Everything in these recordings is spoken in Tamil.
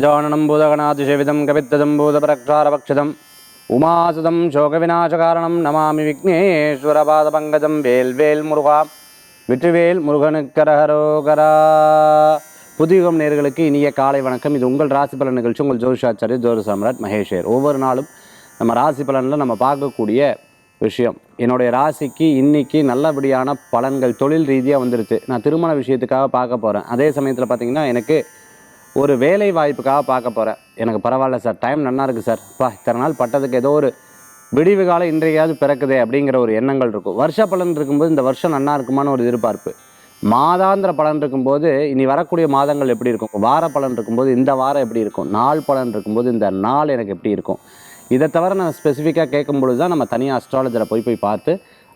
கஜானனம் பூதகணாதிசேவிதம் கவித்ததம் பூதபரக்ஷாரபக்ஷதம் உமாசுதம் சோகவிநாசகாரணம் நமாமி விக்னேஸ்வரபாத பங்கஜம் வேல் வேல் முருகா வெற்றிவேல் முருகனுக்கரஹரோகரா புதியுகம் நேர்களுக்கு இனிய காலை வணக்கம். இது உங்கள் ராசி பலன் நிகழ்ச்சி. உங்கள் ஜோஷாச்சாரிய ஜோர சம்ராட் மகேஷர். ஒவ்வொரு நாளும் நம்ம ராசி பலனில் நம்ம பார்க்கக்கூடிய விஷயம். என்னுடைய ராசிக்கு இன்றைக்கி நல்லபடியான பலன்கள் தொழில் ரீதியாக வந்துருச்சு. நான் திருமண விஷயத்துக்காக பார்க்க போகிறேன் அதே சமயத்தில் பார்த்தீங்கன்னா எனக்கு ஒரு வேலை வாய்ப்புக்காக பார்க்க போகிறேன் எனக்கு பரவாயில்ல சார். டைம் நல்லா இருக்குது சார். பா இத்தனை நாள் பட்டதுக்கு ஏதோ ஒரு விடிவு காலம் இன்றையாவது பிறக்குதே அப்படிங்கிற ஒரு எண்ணங்கள் இருக்கும். வருஷ பலன் இருக்கும்போது இந்த வருஷம் நல்லா இருக்குமான்னு ஒரு எதிர்பார்ப்பு. மாதாந்திர பலன் இருக்கும்போது இனி வரக்கூடிய மாதங்கள் எப்படி இருக்கும்? வார பலன் இருக்கும்போது இந்த வாரம் எப்படி இருக்கும்? நாள் பலன் இருக்கும்போது இந்த நாள் எனக்கு எப்படி இருக்கும்? இதை தவிர நான் ஸ்பெசிஃபிக்காக கேட்கும் பொழுது தான் நம்ம தனியாக அஸ்ட்ராலஜரை போய் போய் பார்த்து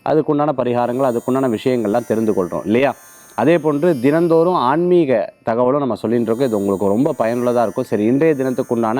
அதுக்குண்டான பரிகாரங்கள் அதுக்குண்டான விஷயங்கள்லாம் தெரிந்து கொள்கிறோம் இல்லையா? அதே போன்று தினந்தோறும் ஆன்மீக தகவலும் நம்ம சொல்லிட்டு இருக்கோம் இது உங்களுக்கு ரொம்ப பயனுள்ளதாக இருக்கும். சரி இன்றைய தினத்துக்குண்டான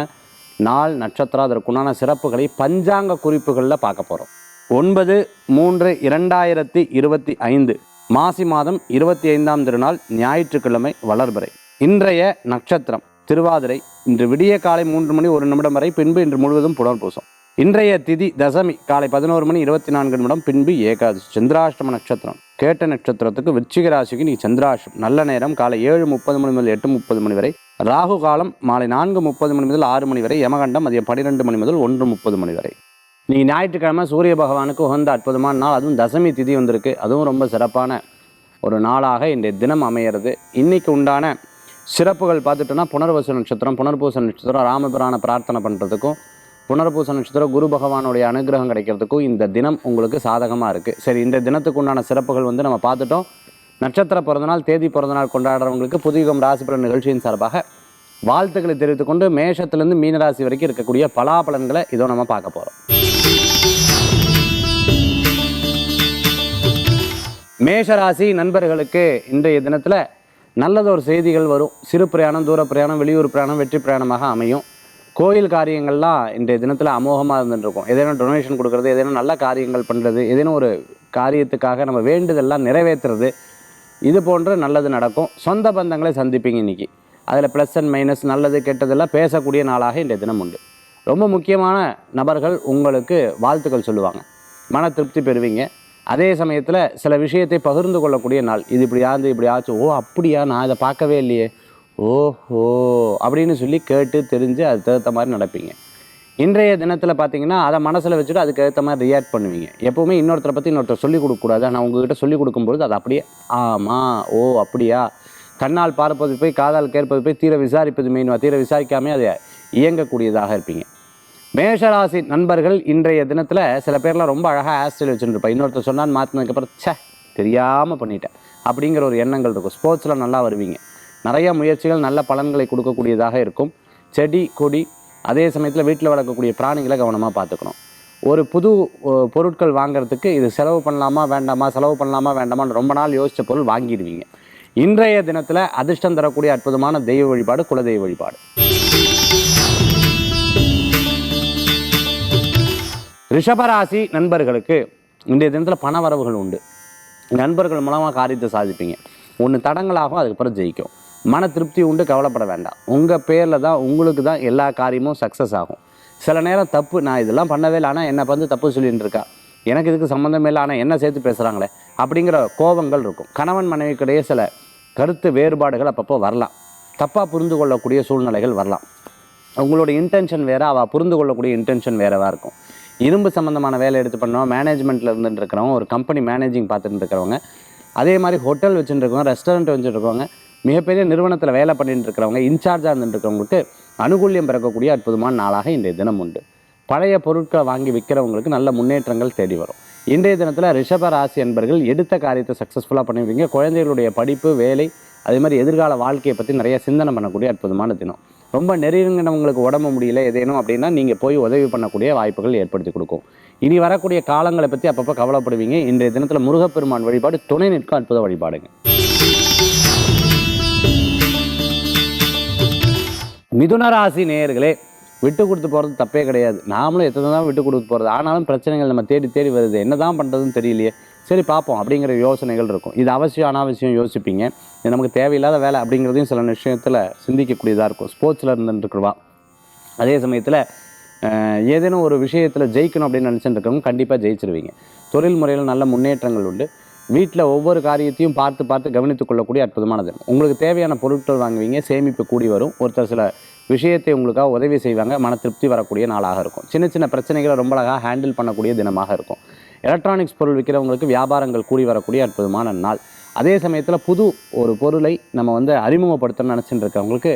நாள் நட்சத்திரம் அதற்குண்டான சிறப்புகளை பஞ்சாங்க குறிப்புகளில் பார்க்க போகிறோம் ஒன்பது மூன்று இரண்டாயிரத்தி இருபத்தி ஐந்து மாசி மாதம் இருபத்தி ஐந்தாம் திருநாள் ஞாயிற்றுக்கிழமை வளர்பிறை. இன்றைய நட்சத்திரம் திருவாதிரை. இன்று விடிய காலை மூன்று மணி ஒரு நிமிடம் வரை பின்பு இன்று முழுவதும் புனர்பூசம். இன்றைய திதி தசமி காலை பதினோரு மணி இருபத்தி நான்கு நிமிடம் பின்பு ஏகாதசி சந்திராஷ்டம நட்சத்திரம். கேட்ட நட்சத்திரத்துக்கு விச்சிக ராசிக்கு நீ சந்திராஷ்டம். நல்ல நேரம் காலை ஏழு முப்பது மணி முதல் எட்டு முப்பது மணி வரை. ராகு காலம் மாலை நான்கு முப்பது மணி முதல் ஆறு மணி வரை. யமகண்டம் மதியம் பன்னிரெண்டு மணி முதல் ஒன்று முப்பது மணி வரை. நீங்கள் ஞாயிற்றுக்கிழமை சூரிய பகவானுக்கு உகந்த அற்புதமான நாள். அதுவும் தசமி திதி வந்திருக்கு. அதுவும் ரொம்ப சிறப்பான ஒரு நாளாக இன்றைய தினம் அமையிறது. இன்னைக்கு உண்டான சிறப்புகள் பார்த்துட்டோன்னா புனர்வசு நட்சத்திரம் புனர்பூச நட்சத்திரம் ராமபிரான பிரார்த்தனை பண்ணுறதுக்கும் புனர்பூச நட்சத்திரம் குரு பகவானுடைய அனுகிரகம் கிடைக்கிறதுக்கும் இந்த தினம் உங்களுக்கு சாதகமாக இருக்குது சரி இந்த தினத்துக்கு உண்டான சிறப்புகள் வந்து நம்ம பார்த்துட்டோம். நட்சத்திர பிறந்தநாள் தேதி பிறந்தநாள் கொண்டாடுறவங்களுக்கு புதியுகம் ராசி பிற நிகழ்ச்சியின் சார்பாக வாழ்த்துக்களை தெரிவித்துக்கொண்டு மேஷத்துலேருந்து மீனராசி வரைக்கும் இருக்கக்கூடிய பலாபலன்களை இதோ நம்ம பார்க்க போகிறோம் மேஷராசி நண்பர்களுக்கு இன்றைய தினத்தில் நல்லதொரு செய்திகள் வரும். சிறு பிரயாணம் தூர பிரயாணம் வெளியூர் பிரயாணம் வெற்றி பிரயாணமாக அமையும். கோயில் காரியங்கள்லாம் இன்றைய தினத்தில் அமோகமாக இருந்துருக்கும் எதேனும் ஏதேனும் டொனேஷன் கொடுக்கறது ஏதேனும் நல்ல காரியங்கள் பண்ணுறது ஏதேனும் ஒரு காரியத்துக்காக நம்ம வேண்டுதெல்லாம் நிறைவேற்றுறது இது போன்று நல்லது நடக்கும். சொந்த பந்தங்களை சந்திப்பீங்க இன்னைக்கு. அதில் ப்ளஸ் அண்ட் மைனஸ் நல்லது கெட்டதெல்லாம் பேசக்கூடிய நாளாக இன்றைய தினம் உண்டு. ரொம்ப முக்கியமான நபர்கள் உங்களுக்கு வாழ்த்துக்கள் சொல்லுவாங்க. மன திருப்தி பெறுவீங்க. அதே சமயத்தில் சில விஷயத்தை பகிர்ந்து கொள்ளக்கூடிய நாள். இது இப்படி ஆந்து இப்படி ஆச்சு. ஓ அப்படியா? நான் இதை பார்க்கவே இல்லையே. ஓஹோ. அப்படின்னு சொல்லி கேட்டு தெரிஞ்சு அதுக்கு தகுந்த மாதிரி நடப்பீங்க. இன்றைய தினத்தில் பார்த்தீங்கன்னா அதை மனசில் வச்சுட்டு அதுக்கு ஏற்ற மாதிரி ரியாக்ட் பண்ணுவீங்க. எப்போவுமே இன்னொருத்தரை பற்றி இன்னொருத்தர் சொல்லிக் கொடுக்கக்கூடாது. ஆனால் உங்ககிட்ட சொல்லிக் கொடுக்கும்பொழுது அது அப்படியே ஆமாம் ஓ அப்படியா? கண்ணால் பார்ப்பது போய் காதால் கேட்பது போய் தீர விசாரிப்பது மெயின்வா தீர விசாரிக்காமே அதை இயங்கக்கூடியதாக இருப்பீங்க. மேஷராசி நண்பர்கள் இன்றைய தினத்தில் சில பேர்லாம் ரொம்ப அழகாக ஹேர்ஸ்டைல் வச்சுருப்பா இன்னொருத்தர் சொன்னான்னு மாற்றினதுக்கப்புறம் சே தெரியாமல் பண்ணிட்டேன். அப்படிங்கிற ஒரு எண்ணங்கள் இருக்கும். ஸ்போர்ட்ஸில் நல்லா வருவீங்க. நிறைய முயற்சிகள் நல்ல பலன்களை கொடுக்கக்கூடியதாக இருக்கும். செடி கொடி அதே சமயத்தில் வீட்டில் வளர்க்கக்கூடிய பிராணிகளை கவனமாக பார்த்துக்கணும். ஒரு புது பொருட்கள் வாங்குறதுக்கு இது செலவு பண்ணலாமா வேண்டாமா செலவு பண்ணலாமா வேண்டாமான்னு ரொம்ப நாள் யோசித்த பொருள் வாங்கிடுவீங்க. இன்றைய தினத்தில் அதிர்ஷ்டம் தரக்கூடிய அற்புதமான தெய்வ வழிபாடு குலதெய்வ வழிபாடு. ரிஷபராசி நண்பர்களுக்கு இன்றைய தினத்தில் பண வரவுகள் உண்டு. நண்பர்கள் மூலமாக காரியத்தை சாதிப்பீங்க. ஒன்று தடங்களாகும் அதுக்கப்புறம் ஜெயிக்கும். மன திருப்தி உண்டு கவலைப்பட வேண்டாம். உங்கள் பேரில் தான் உங்களுக்கு தான் எல்லா காரியமும் சக்ஸஸ் ஆகும். சில நேரம் தப்பு நான் இதெல்லாம் பண்ணவே இல்லை ஆனால் என்னை வந்து தப்பு சொல்லிட்டு இருக்கா எனக்கு இதுக்கு சம்மந்தமே இல்லை ஆனால் என்ன சேர்த்து பேசுகிறாங்களே அப்படிங்கிற கோபங்கள் இருக்கும். கணவன் மனைவிக்கிடையே சில கருத்து வேறுபாடுகள் அப்பப்போ வரலாம். தப்பாக புரிந்து கொள்ளக்கூடிய சூழ்நிலைகள் வரலாம். உங்களோட இன்டென்ஷன் வேறு அவள் புரிந்து கொள்ளக்கூடிய இன்டென்ஷன் வேறவாக இருக்கும். இரும்பு சம்மந்தமான வேலை எடுத்து பண்ணோம் மேனேஜ்மெண்ட்டில் இருந்துட்டு இருக்கிறவங்க ஒரு கம்பெனி மேனேஜிங் பார்த்துட்டு இருக்கிறவங்க. அதே மாதிரி ஹோட்டல் வச்சுட்டு இருக்கவங்க ரெஸ்டாரண்ட் வச்சுட்டு இருக்கவங்க மிகப்பெரிய நிறுவனத்தில் வேலை பண்ணிட்டு இருக்கிறவங்க இன்சார்ஜாக இருந்துட்டு இருக்கிறவங்களுக்கு அனுகூல்யம் பிறக்கக்கூடிய அற்புதமான நாளாக இன்றைய தினம் உண்டு. பழைய பொருட்களை வாங்கி விற்கிறவங்களுக்கு நல்ல முன்னேற்றங்கள் தேடி வரும். இன்றைய தினத்தில் ரிஷப ராசி என்பர்கள் எடுத்த காரியத்தை சக்ஸஸ்ஃபுல்லாக பண்ணுவீங்க குழந்தைகளுடைய படிப்பு வேலை அதே மாதிரி எதிர்கால வாழ்க்கையை பற்றி நிறைய சிந்தனை பண்ணக்கூடிய அற்புதமான தினம். ரொம்ப நெருங்கினவங்களுக்கு உடம்பு முடியல ஏதேனும் அப்படின்னா நீங்கள் போய் உதவி பண்ணக்கூடிய வாய்ப்புகள் ஏற்படுத்தி கொடுக்கும். இனி வரக்கூடிய காலங்களை பற்றி அப்பப்போ கவலைப்படுவீங்க. இன்றைய தினத்தில் முருகப்பெருமான் வழிபாடு துணை நிற்கும் அற்புத வழிபாடுங்க. மிதுனராசி நேயர்களே விட்டு கொடுத்து போகிறது தப்பே கிடையாது. நாமளும் எத்தனை தான் விட்டு கொடுத்து போகிறது ஆனாலும் பிரச்சனைகள் நம்ம தேடி தேடி வருது. என்ன தான் பண்ணுறதுன்னு தெரியலையே. சரி பார்ப்போம் அப்படிங்கிற யோசனைகள் இருக்கும். இது அவசியம் அனாவசியம் யோசிப்பீங்க. இது நமக்கு தேவையில்லாத வேலை அப்படிங்கிறதையும் சில விஷயத்தில் சிந்திக்கக்கூடியதாக இருக்கும். ஸ்போர்ட்ஸில் இருந்துருக்குவா அதே சமயத்தில் ஏதேனும் ஒரு விஷயத்தில் ஜெயிக்கணும் அப்படின்னு நினச்சிட்டு இருக்கவங்க கண்டிப்பாக ஜெயிச்சிருவீங்க. தொழில் முறையில் நல்ல முன்னேற்றங்கள் உண்டு. வீட்டில் ஒவ்வொரு காரியத்தையும் பார்த்து பார்த்து கவனித்துக் கொள்ளக்கூடிய அற்புதமானது. உங்களுக்கு தேவையான பொருட்கள் வாங்குவீங்க சேமிப்பு கூடி வரும். ஒருத்தர் சில விஷயத்தை உங்களுக்காக உதவி செய்வாங்க மன திருப்தி வரக்கூடிய நாளாக இருக்கும். சின்ன சின்ன பிரச்சனைகளை ரொம்ப அழகாக ஹேண்டில் பண்ணக்கூடிய தினமாக இருக்கும். எலக்ட்ரானிக்ஸ் பொருள் விற்கிறவங்களுக்கு வியாபாரங்கள் கூடி வரக்கூடிய அற்புதமான நாள். அதே சமயத்தில் புது ஒரு பொருளை நம்ம வந்து அறிமுகப்படுத்தணும்னு நினச்சிட்டு இருக்கவங்களுக்கு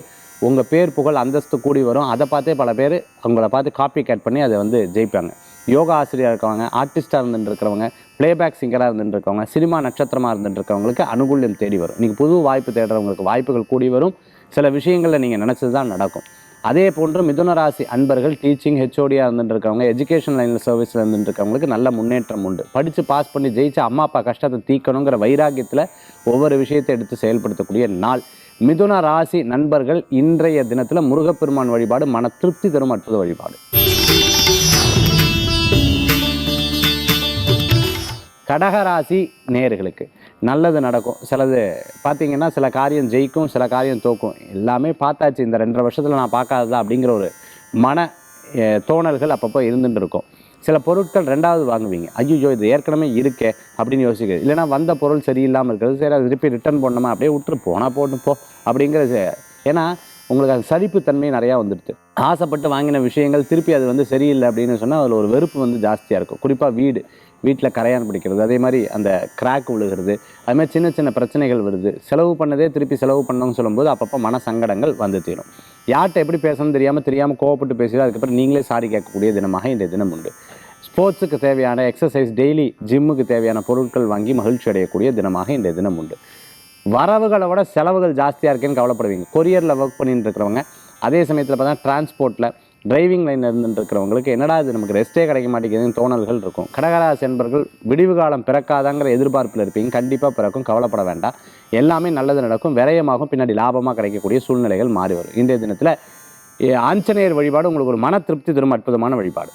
உங்கள் பேர் புகழ் அந்தஸ்து கூடி வரும். அதை பார்த்தே பல பேர் அவங்கள பார்த்து காப்பி கேட் பண்ணி அதை வந்து ஜெயிப்பாங்க. யோகா ஆசிரியராக இருக்கவங்க ஆர்டிஸ்ட்டாக இருந்துட்டு இருக்கிறவங்க பிளேபேக் சிங்கராக இருந்துட்டு இருக்கவங்க சினிமா நட்சத்திரமாக இருந்துட்டு இருக்கவங்களுக்கு அனுகூல்யம் தேடி வரும். இன்றைக்கி புது வாய்ப்பு தேடுறவங்களுக்கு வாய்ப்புகள் கூடி வரும். சில விஷயங்களில் நீங்கள் நினச்சது தான் நடக்கும். அதே போன்று மிதுன ராசி அன்பர்கள் டீச்சிங் ஹெச்ஓடியாக இருந்துட்டு இருக்கவங்க எஜுகேஷன் லைனில் சர்வீஸில் இருந்துட்டு இருக்கவங்களுக்கு நல்ல முன்னேற்றம் உண்டு. படித்து பாஸ் பண்ணி ஜெயிச்சு அம்மா அப்பா கஷ்டத்தை தீக்கணுங்கிற வைராக்கியத்தில் ஒவ்வொரு விஷயத்தை எடுத்து செயல்படுத்தக்கூடிய நாள். மிதுன ராசி நண்பர்கள் இன்றைய தினத்தில் முருகப்பெருமான் வழிபாடு மன திருப்தி தரும் அற்புத வழிபாடு. கடகராசி நேயர்களுக்கு நல்லது நடக்கும். சிலது பார்த்தீங்கன்னா சில காரியம் ஜெயிக்கும் சில காரியம் தோக்கும். எல்லாமே பார்த்தாச்சு இந்த ரெண்டரை வருஷத்தில் நான் பார்க்காததா அப்படிங்கிற ஒரு மன தோணல்கள் அப்பப்போ இருந்துட்டு இருக்கும். சில பொருட்கள் ரெண்டாவது வாங்குவீங்க. ஐயோ இது ஏற்கனவே இருக்கே அப்படின்னு யோசிக்கிறது இல்லைன்னா வந்த பொருள் சரியில்லாமல் இருக்கிறது சரி அதை திருப்பி ரிட்டர்ன் பண்ணோமா அப்படியே விட்டுரு போனால் போட்டு போ அப்படிங்கிறது ஏன்னா உங்களுக்கு அது தன்மை நிறையா வந்துடுது. ஆசைப்பட்டு வாங்கின விஷயங்கள் திருப்பி அது வந்து சரியில்லை அப்படின்னு சொன்னால் அதில் ஒரு வெறுப்பு வந்து ஜாஸ்தியாக இருக்கும். குறிப்பாக வீடு. வீட்டில் கரையான் பிடிக்கிறது அதே மாதிரி அந்த கிராக் விழுகிறது அது மாதிரி சின்ன சின்ன பிரச்சனைகள் வருது. செலவு பண்ணதே திருப்பி செலவு பண்ணணும்னு சொல்லும்போது அப்பப்போ மன சங்கடங்கள் வந்து தீரும். யார்கிட்ட எப்படி பேசணும்னு தெரியாமல் தெரியாமல் கோவப்பட்டு பேசுகிறோம் அதுக்கப்புறம் நீங்களே சாரி கேட்கக்கூடிய தினமாக இந்த தினம் உண்டு. ஸ்போர்ட்ஸுக்கு தேவையான எக்ஸசைஸ் டெய்லி ஜிம்முக்கு தேவையான பொருட்கள் வாங்கி மகிழ்ச்சி அடையக்கூடிய தினமாக இந்த தினம் உண்டு. வரவுகளை விட செலவுகள் ஜாஸ்தியாக இருக்கேன்னு கவலைப்படுவீங்க. கொரியரில் ஒர்க் பண்ணிட்டு இருக்கிறவங்க அதே சமயத்தில் பார்த்தா டிரான்ஸ்போர்ட்டில் டிரைவிங் லைனில் இருந்துட்டு இருக்கிறவங்களுக்கு என்னடா இது நமக்கு ரெஸ்ட்டே கிடைக்க மாட்டேங்குதுன்னு தோணல்கள் இருக்கும். கடகராசி என்பர்கள் விடிவு காலம் பிறக்காதாங்கிற எதிர்பார்ப்பில் இருப்பீங்க. கண்டிப்பாக பிறக்கும் கவலைப்பட வேண்டாம். எல்லாமே நல்லது நடக்கும் விரயமாகும் பின்னாடி லாபமாக கிடைக்கக்கூடிய சூழ்நிலைகள் மாறி வரும். இன்றைய தினத்தில் ஆஞ்சநேயர் வழிபாடு உங்களுக்கு ஒரு மன திருப்தி தரும் அற்புதமான வழிபாடு.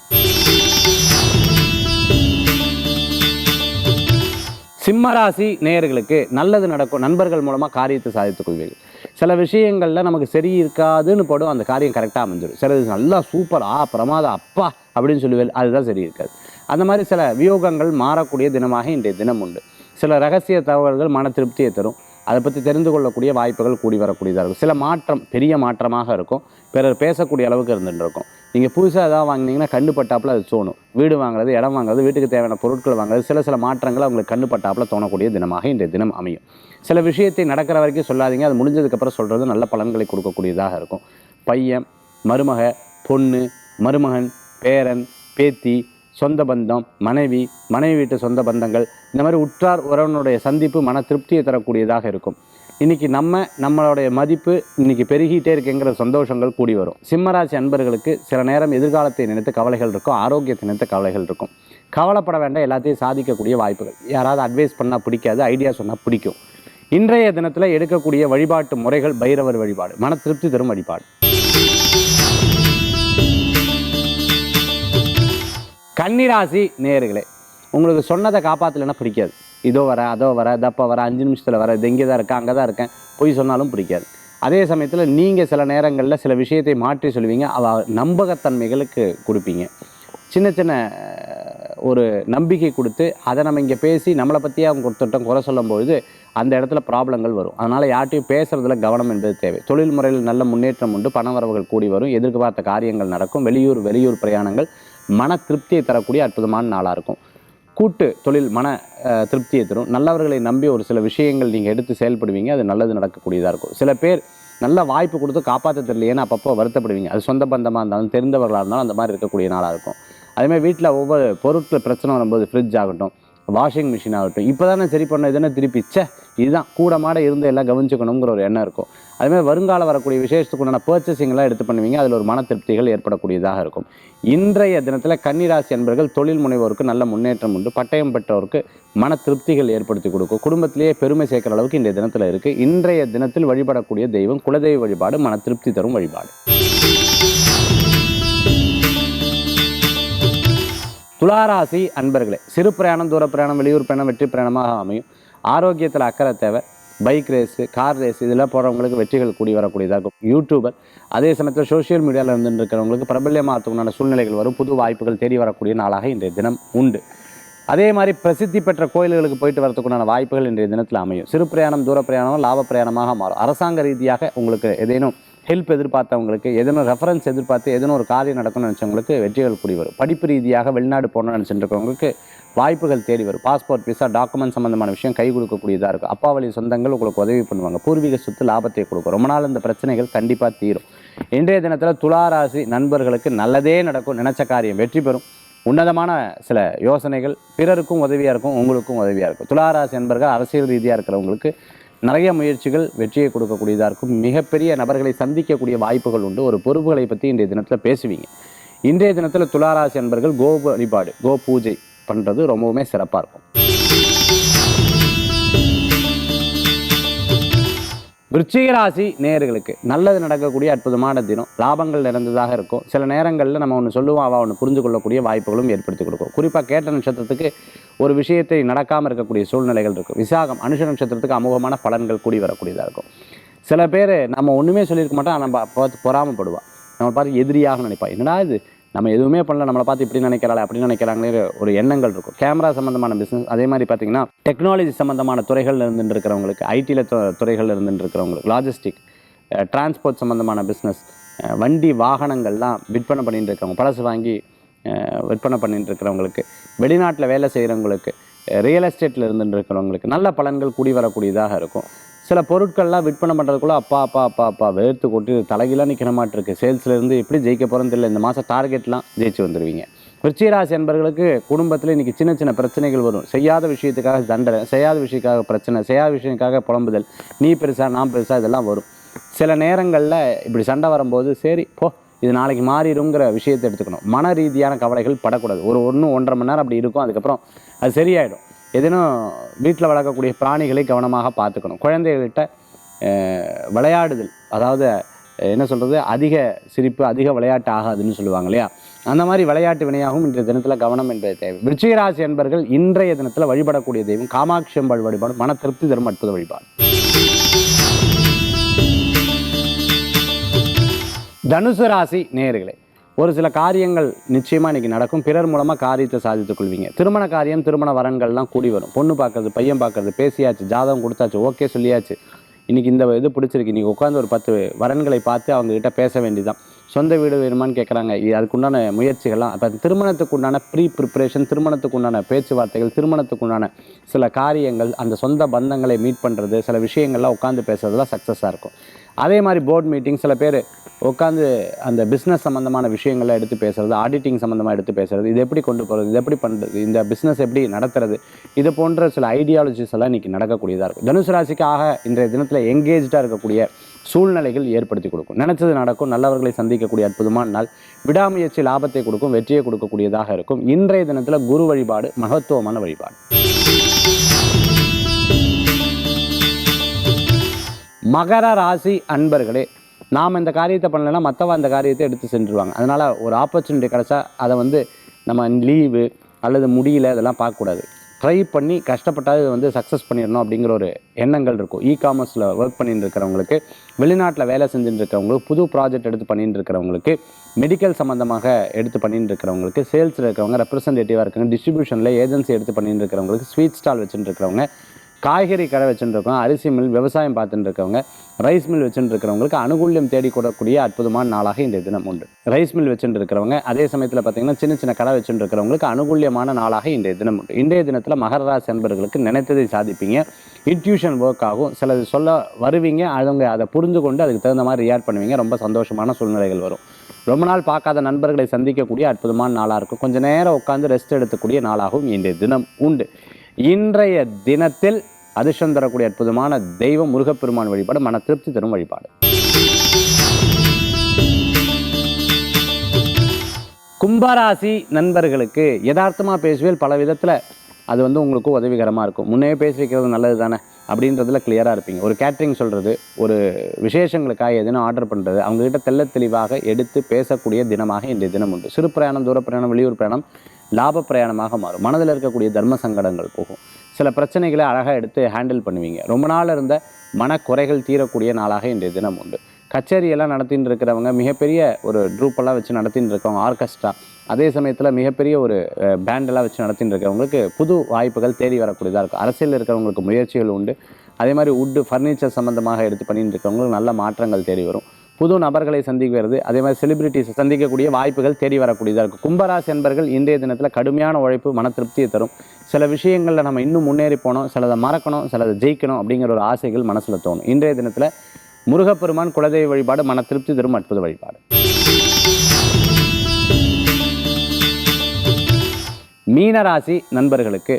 சிம்மராசி நேயர்களுக்கு நல்லது நடக்கும் நண்பர்கள் மூலமாக காரியத்தை சாதித்துக் கொள்வீர்கள். சில விஷயங்களில் நமக்கு சரி இருக்காதுன்னு படும் அந்த காரியம் கரெக்டாக அமைஞ்சிடும் சிலது நல்லா சூப்பர் ஆ பிரமாதம் அப்பா அப்படின்னு சொல்லுவேன் அதுதான் சரி இருக்காது. அந்த மாதிரி சில வியோகங்கள் மாறக்கூடிய தினமாக இன்றைய தினம் உண்டு. சில ரகசிய தகவல்கள் மன திருப்தியை தரும். அதை பற்றி தெரிந்து கொள்ளக்கூடிய வாய்ப்புகள் கூடி வரக்கூடியதாக இருக்கும். சில மாற்றம் பெரிய மாற்றமாக இருக்கும். பிறர் பேசக்கூடிய அளவுக்கு இருந்துகிட்டு இருக்கும் நீங்கள் புதுசாக எதாவது வாங்கினீங்கன்னா கண்ணு அது தோணும். வீடு வாங்குறது இடம் வாங்குறது வீட்டுக்கு தேவையான பொருட்கள் வாங்குறது சில சில மாற்றங்கள் அவங்களுக்கு கண்ணு தோணக்கூடிய தினமாக இன்றைய தினம் அமையும். சில விஷயத்தை நடக்கிற வரைக்கும் சொல்லாதீங்க. அது முடிஞ்சதுக்கப்புறம் சொல்கிறது நல்ல பலன்களை கொடுக்கக்கூடியதாக இருக்கும். பையன் மருமக பொண்ணு மருமகன் பேரன் பேத்தி சொந்த பந்தம் மனைவி மனைவி வீட்டு சொந்த பந்தங்கள் இந்த மாதிரி உற்றார் உறவனுடைய சந்திப்பு மன திருப்தியை தரக்கூடியதாக இருக்கும். இன்னைக்கு நம்ம நம்மளுடைய மதிப்பு இன்னைக்கு பெருகிட்டே இருக்குங்கிற சந்தோஷங்கள் கூடி வரும். சிம்மராசி அன்பர்களுக்கு சில நேரம் எதிர்காலத்தை நினைத்த கவலைகள் இருக்கும் ஆரோக்கியத்தை நினைத்த கவலைகள் இருக்கும். கவலைப்பட வேண்டாம் எல்லாத்தையும் சாதிக்கக்கூடிய வாய்ப்புகள். யாராவது அட்வைஸ் பண்ணால் பிடிக்காது ஐடியா சொன்னால் பிடிக்கும். இன்றைய தினத்தில் எடுக்கக்கூடிய வழிபாட்டு முறைகள் பைரவர் வழிபாடு மன திருப்தி தரும் வழிபாடு. கன்னிராசி நேர்களே உங்களுக்கு சொன்னதை காப்பாற்றலைன்னா பிடிக்காது. இதோ வர அதோ வர தப்போ வர அஞ்சு நிமிஷத்தில் வர இது இங்கே தான் இருக்கேன் அங்கே தான் இருக்கேன் பொய் சொன்னாலும் பிடிக்காது. அதே சமயத்தில் நீங்கள் சில நேரங்களில் சில விஷயத்தை மாற்றி சொல்லுவீங்க அவ நம்பகத்தன்மைகளுக்கு கொடுப்பீங்க. சின்ன சின்ன ஒரு நம்பிக்கை கொடுத்து அதை நம்ம இங்கே பேசி நம்மளை பற்றியே அவங்க கொடுத்துட்டோம் குறை சொல்லும்பொழுது அந்த இடத்துல ப்ராப்ளங்கள் வரும். அதனால் யார்ட்டையும் பேசுகிறதுல கவனம் என்பது தேவை. தொழில் முறையில் நல்ல முன்னேற்றம் உண்டு பண வரவுகள் கூடி வரும் எதிர்பார்த்த காரியங்கள் நடக்கும் வெளியூர் வெளியூர் பிரயாணங்கள் மன திருப்தியை தரக்கூடிய அற்புதமான நாளாக இருக்கும். கூட்டு தொழில் மன திருப்தியை தரும். நல்லவர்களை நம்பி ஒரு சில விஷயங்கள் நீங்கள் எடுத்து செயல்படுவீங்க. அது நல்லது நடக்கக்கூடியதாக இருக்கும். சில பேர் நல்ல வாய்ப்பு கொடுத்து காப்பாற்ற தெரியலையேன்னு அப்பப்போ வருத்தப்படுவீங்க. அது சொந்த பந்தமாக இருந்தாலும் தெரிந்தவர்களாக இருந்தாலும் அந்த மாதிரி இருக்கக்கூடிய நாளாக இருக்கும். அதேமாதிரி வீட்டில் ஒவ்வொரு பொருட்கள் பிரச்சனை வரும்போது ஃப்ரிட்ஜ் ஆகட்டும் வாஷிங் மிஷின் ஆகட்டும் இப்போ தானே சரி பண்ண இதுன்னு திருப்பி? ச்சே! இதுதான். கூட மாட இருந்து எல்லாம் கவனிச்சுக்கணுங்கிற ஒரு எண்ணம் இருக்கும். அதுமாதிரி வருங்கால வரக்கூடிய விசேஷத்துக்கு உண்டான பர்ச்சேசிங்லாம் எடுத்து பண்ணுவீங்க. அதில் ஒரு மன திருப்திகள் ஏற்படக்கூடியதாக இருக்கும். இன்றைய தினத்தில் கன்னிராசி அன்பர்கள் தொழில் முனைவோருக்கு நல்ல முன்னேற்றம் உண்டு. பட்டயம் பெற்றோருக்கு மன திருப்திகள் ஏற்படுத்தி கொடுக்கும். குடும்பத்திலேயே பெருமை சேர்க்கிற அளவுக்கு இன்றைய தினத்தில் இருக்குது இன்றைய தினத்தில் வழிபடக்கூடிய தெய்வம் குலதெய்வ வழிபாடு மன திருப்தி தரும் வழிபாடு. துளாராசி அன்பர்களே சிறு பிரயாணம் தூர பிரயாணம் வெளியூர் பிரயாணம் வெற்றி பிரயாணமாக அமையும். ஆரோக்கியத்தில் அக்கறை தேவை. பைக் ரேஸு கார் ரேஸ் இதெல்லாம் போகிறவங்களுக்கு வெற்றிகள் கூடி வரக்கூடியதாக இருக்கும். யூடியூபர் அதே சமயத்தில் சோஷியல் மீடியாவில் இருந்துட்டு இருக்கிறவங்களுக்கு பிரபல்யமாகத்துக்குண்டான சூழ்நிலைகள் வரும். புது வாய்ப்புகள் தேடி வரக்கூடிய நாளாக இன்றைய தினம் உண்டு. அதே மாதிரி பிரசித்தி பெற்ற கோயில்களுக்கு போயிட்டு வரதுக்குண்டான வாய்ப்புகள் இன்றைய தினத்தில் அமையும். சிறு பிரயாணம் தூர பிரயாணம் லாப பிரயாணமாக மாறும். அரசாங்க ரீதியாக உங்களுக்கு ஏதேனும் ஹெல்ப் எதிர்பார்த்தவங்களுக்கு எதனோ ரெஃபரன்ஸ் எதிர்பார்த்து எதனோ ஒரு காரியம் நடக்கணும்னு நினச்சவங்களுக்கு வெற்றிகள் கூடி வரும். படிப்பு ரீதியாக வெளிநாடு போகணும்னு நினச்சிட்டு வாய்ப்புகள் தேடி வரும். பாஸ்போர்ட் விசா டாக்குமெண்ட் சம்மந்தமான விஷயம் கை கொடுக்கக்கூடியதாக இருக்கும். அப்பா வழி சொந்தங்கள் உங்களுக்கு உதவி பண்ணுவாங்க. பூர்வீக சொத்து லாபத்தை கொடுக்கும். ரொம்ப நாள் இந்த பிரச்சனைகள் கண்டிப்பாக தீரும். இன்றைய தினத்தில் துளாராசி நண்பர்களுக்கு நல்லதே நடக்கும் நினச்ச காரியம் வெற்றி பெறும். உன்னதமான சில யோசனைகள் பிறருக்கும் உதவியாக இருக்கும் உங்களுக்கும் உதவியாக இருக்கும். துளாராசி நண்பர்கள் அரசியல் ரீதியாக இருக்கிறவங்களுக்கு நிறைய முயற்சிகள் வெற்றியை கொடுக்கக்கூடியதாக இருக்கும். மிகப்பெரிய நபர்களை சந்திக்கக்கூடிய வாய்ப்புகள் உண்டு. ஒரு பொறுப்புகளை பற்றி இன்றைய தினத்தில் பேசுவீங்க. இன்றைய தினத்தில் துளாராசி என்பர்கள் கோ வழிபாடு கோ பூஜை பண்ணுறது ரொம்பவுமே சிறப்பாக இருக்கும். விருச்சிக ராசி நேயர்களுக்கு நல்லது நடக்கக்கூடிய அற்புதமான தினம். லாபங்கள் நிறைந்ததாக இருக்கும். சில நேரங்களில் நம்ம ஒன்று சொல்லுவோம் அவள் ஒன்று புரிஞ்சு கொள்ளக்கூடிய வாய்ப்புகளும் ஏற்படுத்தி கொடுக்கும். குறிப்பாக கேட்ட நட்சத்திரத்துக்கு ஒரு விஷயத்தை நடக்காமல் இருக்கக்கூடிய சூழ்நிலைகள் இருக்கும். விசாகம் அனுஷ நட்சத்திரத்துக்கு அமோகமான பலன்கள் கூடி வரக்கூடியதாக இருக்கும். சில பேர் நம்ம ஒன்றுமே சொல்லியிருக்க மாட்டோம் நம்ம பார்த்து பொறாமப்படுவாள் நம்ம பார்த்து எதிரியாக நினைப்பா. என்னடா இது? நம்ம எதுவுமே பண்ணல நம்மளை பார்த்து இப்படி நினைக்கிறாள் அப்படி நினைக்கிறாங்களே ஒரு எண்ணங்கள் இருக்கும். கேமரா சம்மந்தமான பிஸ்னஸ் அதே மாதிரி பார்த்தீங்கன்னா டெக்னாலஜி சம்மந்தமான துறைகள் இருந்துட்டு இருக்கிறவங்களுக்கு ஐடியில் துறைகளில் இருந்துட்டு இருக்கிறவங்களுக்கு லாஜிஸ்டிக் டிரான்ஸ்போர்ட் சம்மந்தமான பிஸ்னஸ் வண்டி வாகனங்கள்லாம் விற்பனை பண்ணிட்டு இருக்கிறவங்க பழசு வாங்கி விற்பனை பண்ணிட்டு இருக்கிறவங்களுக்கு வெளிநாட்டில் வேலை செய்கிறவங்களுக்கு ரியல் எஸ்டேட்டில் இருந்துட்டு இருக்கிறவங்களுக்கு நல்ல பலன்கள் கூடி வரக்கூடியதாக இருக்கும். சில பொருட்கள்லாம் விற்பனை பண்ணுறதுக்குள்ள அப்பா அப்பா அப்பா அப்பா வேர்த்து கொட்டி தலைகளாக நிற்கிற மாட்டிருக்கு சேல்ஸ்லேருந்து எப்படி ஜெயிக்க போகிறோன்னு தெரியல. இந்த மாதம் டார்கெட்லாம் ஜெயிச்சு வந்துடுவீங்க விருச்சிகராசி என்பவர்களுக்கு குடும்பத்தில் இன்றைக்கி சின்ன சின்ன பிரச்சனைகள் வரும். செய்யாத விஷயத்துக்காக தண்டனை செய்யாத விஷயத்துக்காக பிரச்சனை செய்யாத விஷயத்துக்காக புலம்புதல் நீ பெருசா நான் பெருசா இதெல்லாம் வரும். சில நேரங்களில் இப்படி சண்டை வரும்போது சரி போ இது நாளைக்கு மாறிடுங்கிற விஷயத்தை எடுத்துக்கணும். மன ரீதியான கவலைகள் படக்கூடாது. ஒரு ஒன்று ஒன்றரை மணி நேரம் அப்படி இருக்கும் அதுக்கப்புறம் அது சரியாயிடும். எதேனும் வீட்டில் வளர்க்கக்கூடிய பிராணிகளை கவனமாக பார்த்துக்கணும். குழந்தைகள்கிட்ட விளையாடுதல் அதாவது என்ன சொல்கிறது அதிக சிரிப்பு அதிக விளையாட்டு ஆகாதுன்னு சொல்லுவாங்க இல்லையா? அந்த மாதிரி விளையாட்டு வினையாகவும் இன்றைய தினத்தில் கவனம் என்பது தேவை. விருச்சிகராசி என்பர்கள் இன்றைய தினத்தில் வழிபடக்கூடிய தெய்வம் காமாட்சி அம்பாள் வழிபாடு மன திருப்தி தரும் அற்புத வழிபாடு. தனுசு ராசி நேர்களே ஒரு சில காரியங்கள் நிச்சயமாக இன்றைக்கி நடக்கும். பிறர் மூலமாக காரியத்தை சாதித்துக் கொள்வீங்க. திருமண காரியம் திருமண வரன்கள்லாம் கூடி வரும். பொண்ணு பார்க்குறது பையன் பார்க்கறது பேசியாச்சு ஜாதகம் கொடுத்தாச்சு ஓகே சொல்லியாச்சு. இன்றைக்கி இந்த இது பிடிச்சிருக்கு. இன்றைக்கி உட்காந்து ஒரு பத்து வரன்களை பார்த்து அவங்கக்கிட்ட பேச வேண்டியதான் சொந்த வீடு வேணுமான்னு கேட்குறாங்க அதுக்குண்டான முயற்சிகள்லாம் அப்போ திருமணத்துக்கு உண்டான ப்ரீ ப்ரிப்பரேஷன் திருமணத்துக்கு உண்டான பேச்சுவார்த்தைகள் திருமணத்துக்கு உண்டான சில காரியங்கள் அந்த சொந்த பந்தங்களை மீட் பண்ணுறது சில விஷயங்கள்லாம் உட்காந்து பேசுறதுலாம் சக்ஸஸாக இருக்கும். அதே மாதிரி போர்ட் மீட்டிங் சில பேர் உட்காந்து அந்த பிஸ்னஸ் சம்மந்தமான விஷயங்கள்லாம் எடுத்து பேசுறது ஆடிட்டிங் சம்மந்தமாக எடுத்து பேசுறது இது எப்படி கொண்டு போகிறது இது எப்படி பண்ணுறது இந்த பிஸ்னஸ் எப்படி நடத்துறது இது போன்ற சில ஐடியாலஜிஸ் எல்லாம் இன்றைக்கி நடக்கக்கூடியதாக இருக்கும் தனுசு ராசிக்காக இன்றைய தினத்தில் எங்கேஜாக இருக்கக்கூடிய சூழ்நிலைகள் ஏற்படுத்தி கொடுக்கும். நினச்சது நடக்கும் நல்லவர்களை சந்திக்கக்கூடிய அற்புதமான நாள். விடாமுயற்சி லாபத்தை கொடுக்கும் வெற்றியை கொடுக்கக்கூடியதாக இருக்கும். இன்றைய தினத்தில் குரு வழிபாடு மகத்துவமான வழிபாடு. மகர ராசி அன்பர்களே நாம் இந்த காரியத்தை பண்ணலைன்னா மற்றவ அந்த காரியத்தை எடுத்து சென்றுருவாங்க. அதனால் ஒரு ஆப்பர்ச்சுனிட்டி கிடச்சா அதை வந்து நம்ம லீவு அல்லது முடியல இதெல்லாம் பார்க்கக்கூடாது. ட்ரை பண்ணி கஷ்டப்பட்டால் இதை வந்து சக்ஸஸ் பண்ணிடணும் அப்படிங்கிற ஒரு எண்ணங்கள் இருக்கும். இ காமர்ஸில் ஒர்க் பண்ணிட்டு இருக்கிறவங்களுக்கு வெளிநாட்டில் வேலை செஞ்சுட்டு இருக்கிறவங்களுக்கு புது ப்ராஜெக்ட் எடுத்து பண்ணிட்டு இருக்கிறவங்களுக்கு மெடிக்கல் சம்மந்தமாக எடுத்து பண்ணிட்டு இருக்கிறவங்களுக்கு சேல்ஸில் இருக்கிறவங்க ரெப்ரசன்டேட்டிவாக இருக்காங்க டிஸ்ட்ரிபியூஷனில் ஏஜென்சி எடுத்து பண்ணிட்டு இருக்கிறவங்களுக்கு ஸ்வீட் ஸ்டால் வச்சுட்டு இருக்கிறவங்க காய்கறி கடை வச்சுருக்கோம் அரிசி மில் விவசாயம் பார்த்துட்டு இருக்கவங்க ரைஸ் மில் வச்சுட்டு இருக்கிறவங்களுக்கு அனுகூல்யம் தேடி அற்புதமான நாளாக இன்றைய தினம் உண்டு. ரைஸ் மில் வச்சுட்டு இருக்கிறவங்க அதே சமயத்தில் பார்த்தீங்கன்னா சின்ன சின்ன கடை வச்சுட்டு இருக்கிறவங்களுக்கு அனுகூல்யமான நாளாக இன்றைய தினம் உண்டு. இன்றைய தினத்தில் மகர ராசி நினைத்ததை சாதிப்பீங்க. இன்ட்யூஷன் ஒர்க் ஆகும். சிலது சொல்ல வருவீங்க அவங்க அதை புரிந்து கொண்டு அதுக்கு தகுந்த மாதிரி ரியாக்ட் பண்ணுவீங்க. ரொம்ப சந்தோஷமான சூழ்நிலைகள் வரும். ரொம்ப நாள் பார்க்காத நண்பர்களை சந்திக்கக்கூடிய அற்புதமான நாளாக இருக்கும். கொஞ்ச நேரம் உட்காந்து ரெஸ்ட் எடுக்கக்கூடிய நாளாகவும் இன்றைய தினம் உண்டு. இன்றைய தினத்தில் அதிர்ஷ்டம் தரக்கூடிய அற்புதமான தெய்வம் முருகப்பெருமான் வழிபாடு மன திருப்தி தரும் வழிபாடு. கும்பராசி நண்பர்களுக்கு யதார்த்தமாக பேசுவேல் பல விதத்தில் அது வந்து உங்களுக்கு உதவிகரமாக இருக்கும். முன்னே பேசி வைக்கிறது நல்லது தானே? அப்படின்றதுல கிளியராக இருப்பீங்க. ஒரு கேட்ரிங் சொல்கிறது ஒரு விசேஷங்களுக்காக எதுனா ஆர்டர் பண்ணுறது அவங்ககிட்ட தெல்ல தெளிவாக எடுத்து பேசக்கூடிய தினமாக இன்றைய தினம் உண்டு. சிறு பிரயாணம் தூர பிரயாணம் வெளியூர் பிரயாணம் லாப பிரயாணமாக மாறும். மனதில் இருக்கக்கூடிய தர்ம சங்கடங்கள் போகும். சில பிரச்சனைகளை அழகாக எடுத்து ஹேண்டில் பண்ணுவீங்க. ரொம்ப நாள் இருந்த மனக்குறைகள் தீரக்கூடிய நாளாக இன்றைய தினம் உண்டு. கச்சேரியெல்லாம் நடத்தின்னு இருக்கிறவங்க மிகப்பெரிய ஒரு ட்ரூப்பெல்லாம் வச்சு நடத்தின்னு இருக்கவங்க ஆர்கெஸ்ட்ரா அதே சமயத்தில் மிகப்பெரிய ஒரு பேண்டெல்லாம் வச்சு நடத்தின்னு இருக்கிறவங்களுக்கு புது வாய்ப்புகள் தேடி வரக்கூடியதாக இருக்கும். அரசியலில் இருக்கிறவங்களுக்கு முயற்சிகள் உண்டு. அதே மாதிரி உட்டு ஃபர்னிச்சர் சம்மந்தமாக எடுத்து பண்ணிட்டு இருக்கவங்களுக்கு நல்ல மாற்றங்கள் தேடி வரும். புது நபர்களை சந்திக்கிறது அதே மாதிரி செலிபிரிட்டிஸ் சந்திக்கக்கூடிய வாய்ப்புகள் தேடி வரக்கூடியதாக இருக்கும். கும்பராசி என்பர்கள் இன்றைய தினத்தில் கடுமையான உழைப்பு மன திருப்தியை தரும். சில விஷயங்களில் நம்ம இன்னும் முன்னேறி போனோம் சிலதை மறக்கணும் சிலதை ஜெயிக்கணும் அப்படிங்கிற ஒரு ஆசைகள் மனசில் தோணும். இன்றைய தினத்தில் முருகப்பெருமான் குலதெய்வ வழிபாடு மன திருப்தி தரும் அற்புத வழிபாடு. மீனராசி நண்பர்களுக்கு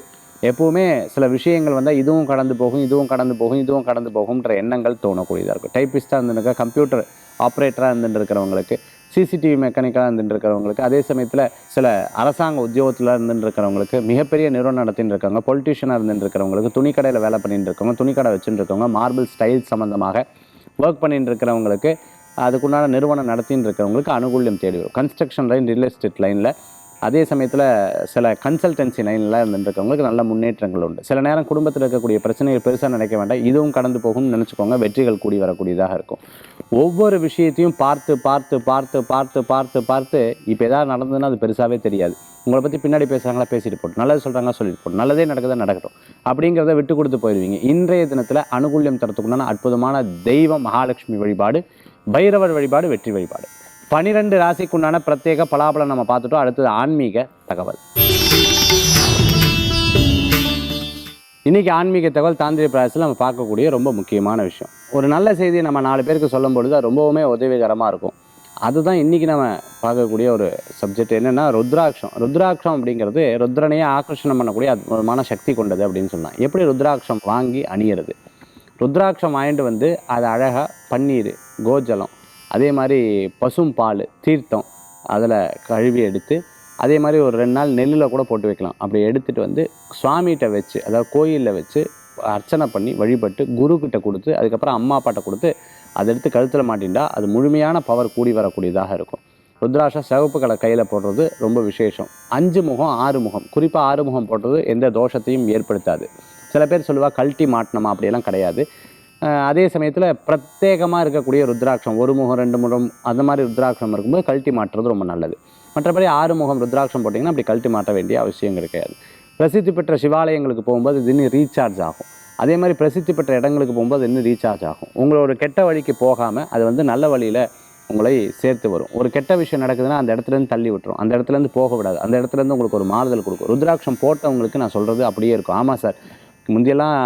எப்போவுமே சில விஷயங்கள் வந்தால் இதுவும் கடந்து போகும் இதுவும் கடந்து போகும் இதுவும் கடந்து போகும்ன்ற எண்ணங்கள் தோணக்கூடியதாக இருக்கும். டைப்பிஸ்டாக இருந்துருக்க கம்ப்யூட்டர் ஆப்ரேட்டராக இருந்துட்டு இருக்கிறவங்களுக்கு சிசிடிவி மெக்கானிக்கலாக இருந்துட்டு இருக்கிறவங்களுக்கு அதே சமயத்தில் சில அரசாங்க உத்தியோகத்தில் இருந்துட்டு இருக்கிறவங்களுக்கு மிகப்பெரிய நிறுவனம் நடத்திட்டு இருக்காங்க பொலிட்டிஷியனாக இருந்துட்டு இருக்கிறவங்களுக்கு துணிக்கடையில் வேலை பண்ணிட்டு இருக்கவங்க துணிக்கடை வச்சுட்டு இருக்கவங்க மார்பிள் ஸ்டைல் சம்மந்தமாக ஒர்க் பண்ணிட்டு இருக்கிறவங்களுக்கு அதுக்குண்டான நிறுவனம் நடத்தின்னு இருக்கிறவங்களுக்கு அனுகூல்யம் தேடி வரும். கன்ஸ்ட்ரக்ஷன் லைன் ரியல் எஸ்டேட் லைனில் அதே சமயத்தில் சில கன்சல்டன்சி லைனில் இருந்துருக்கவங்களுக்கு நல்ல முன்னேற்றங்கள் உண்டு. சில நேரம் குடும்பத்தில் இருக்கக்கூடிய பிரச்சனைகள் பெருசாக நினைக்க வேண்டாம். இதுவும் கடந்து போகும்னு நினச்சிக்கோங்க. வெற்றிகள் கூடி வரக்கூடியதாக இருக்கும். ஒவ்வொரு விஷயத்தையும் பார்த்து பார்த்து பார்த்து பார்த்து பார்த்து பார்த்து இப்போ எதாவது நடந்ததுன்னா அது பெருசாகவே தெரியாது. உங்களை பற்றி பின்னாடி பேசுகிறாங்களா பேசிட்டு போட்டு நல்லது சொல்கிறாங்களா சொல்லிட்டு போட்டு நல்லதே நடக்குதா நடக்கட்டும். அப்படிங்கிறத விட்டு கொடுத்து போயிடுவீங்க இன்றைய தினத்தில் அனுகூல்யம் தரத்துக்குண்டான அற்புதமான தெய்வம் மகாலட்சுமி வழிபாடு பைரவர் வழிபாடு வெற்றி வழிபாடு. பனிரெண்டு ராசிக்குண்டான பிரத்யேக பலாபலம் நம்ம பார்த்துட்டோம். அடுத்தது ஆன்மீக தகவல். இன்னைக்கு ஆன்மீக தகவல் தாந்திரிய பிராயசத்தில் நம்ம பார்க்கக்கூடிய ரொம்ப முக்கியமான விஷயம். ஒரு நல்ல செய்தியை நம்ம நாலு பேருக்கு சொல்லும் பொழுது ரொம்பவுமே உதவிகரமாக இருக்கும். அதுதான் இன்றைக்கி நம்ம பார்க்கக்கூடிய ஒரு சப்ஜெக்ட் என்னென்னா ருத்ராட்சம். ருத்ராட்சம் அப்படிங்கிறது ருத்ரனையே ஆக்கர்ஷணம் பண்ணக்கூடிய அற்புதமான சக்தி கொண்டது அப்படின்னு சொன்னால் எப்படி ருத்ராட்சம் வாங்கி அணியிறது? ருத்ராட்சம் வாங்கிட்டு வந்து அதை அழகாக பன்னீர் கோஜலம் அதே மாதிரி பசும் பால் தீர்த்தம் அதில் கழுவி எடுத்து அதே மாதிரி ஒரு ரெண்டு நாள் நெல்லில் கூட போட்டு வைக்கலாம். அப்படி எடுத்துகிட்டு வந்து சுவாமிகிட்ட வச்சு அதாவது கோயிலில் வச்சு அர்ச்சனை பண்ணி வழிபட்டு குரு கொடுத்து அதுக்கப்புறம் அம்மா அப்பாட்ட கொடுத்து அதை எடுத்து கழுத்தில் மாட்டின்டா அது முழுமையான பவர் கூடி வரக்கூடியதாக இருக்கும். ருத்ராஷம் சிவப்பு கலை கையில் போடுறது ரொம்ப விசேஷம். அஞ்சு முகம் ஆறு முகம். குறிப்பாக ஆறு முகம் போடுறது எந்த தோஷத்தையும் ஏற்படுத்தாது. சில பேர் சொல்லுவா கழட்டி மாட்டணுமா? அப்படியெல்லாம் கிடையாது. அதே சமயத்தில் பிரத்யேகமாக இருக்கக்கூடிய ருத்ராட்சம் ஒரு முகம் ரெண்டு முகம் அந்த மாதிரி ருத்ராட்சம் இருக்கும்போது கழட்டி மாட்டுறது ரொம்ப நல்லது. மற்றபடி ஆறு முகம் ருத்ராட்சம் போட்டிங்கன்னா அப்படி கழட்டி மாட்ட வேண்டிய அவசியம் கிடையாது பிரசித்தி பெற்ற சிவாலயங்களுக்கு போகும்போது இது இன்னும் ரீசார்ஜ் ஆகும். அதே மாதிரி பிரசித்தி பெற்ற இடங்களுக்கு போகும்போது இன்னும் ரீசார்ஜ் ஆகும். உங்களோட கெட்ட வழிக்கு போகாமல் அது வந்து நல்ல வழியில் உங்களை சேர்த்து வரும். ஒரு கெட்ட விஷயம் நடக்குதுன்னா அந்த இடத்துலேருந்து தள்ளி விட்டுரும். அந்த இடத்துலேருந்து போக விடாது அந்த இடத்துலேருந்து உங்களுக்கு ஒரு மாறுதல் கொடுக்கும். ருத்ராட்சம் போட்டவங்களுக்கு நான் சொல்கிறது அப்படியே இருக்கும். ஆமாம் சார். முந்தியெல்லாம்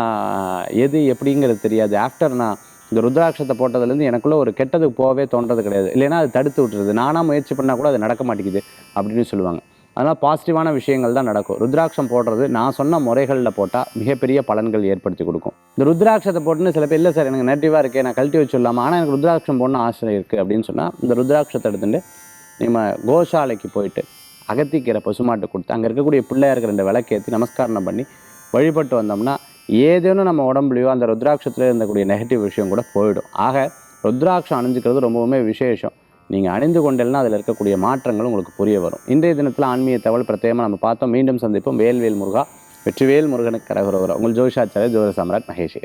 எது எப்படிங்கிறது தெரியாது. ஆஃப்டர் நான் இந்த ருத்ராட்சத்தை போட்டதுலேருந்து எனக்குள்ளே ஒரு கெட்டதுக்கு போகவே தோன்றது கிடையாது. இல்லைன்னா அது தடுத்து விட்டுறது நானாக முயற்சி பண்ணால் கூட அது நடக்க மாட்டேங்குது அப்படின்னு சொல்லுவாங்க. அதனால் பாசிட்டிவான விஷயங்கள் தான் நடக்கும். ருத்ராட்சம் போடுறது நான் சொன்ன முறைகளில் போட்டால் மிகப்பெரிய பலன்கள் ஏற்படுத்தி கொடுக்கும். இந்த ருத்ராட்சத்தை போட்டுன்னு சில பேர் இல்லை சார் எனக்கு நெகட்டிவாக இருக்கே நான் கழட்டி வச்சுடலாமா? ஆனால் எனக்கு ருத்ராட்சம் போடணும் ஆசை இருக்குது அப்படின்னு சொன்னால் இந்த ருத்ராட்சத்தை எடுத்துட்டு நம்ம கோசாலைக்கு போயிட்டு அகத்திக்கிற பசுமாட்டு கொடுத்து அங்கே இருக்கக்கூடிய பிள்ளையாருக்கு ரெண்டு விளக்கேற்றி நமஸ்காரம் பண்ணி வழிபட்டு வந்தோம்னா ஏதேனும் நம்ம உடம்புலையோ அந்த ருத்ராட்சத்தில் இருந்தக்கூடிய நெகட்டிவ் விஷயம் கூட போயிடும். ஆக ருத்ராட்சம் அணிஞ்சுக்கிறது ரொம்பவுமே விசேஷம். நீங்கள் அணிந்து கொண்டேல்னா அதில் இருக்கக்கூடிய மாற்றங்கள் உங்களுக்கு புரிய வரும். இன்றைய தினத்தில் ஆன்மீக தகவல் பிரத்யேகமாக நம்ம பார்த்தோம். மீண்டும் சந்திப்போம். வேல்வேல் முருகா வெற்றிவேல் முருகனுக்கு கரகுரவரம் உங்கள் ஜோஷாச்சாரிய ஜோதி சாம்ராட் மகேஷ்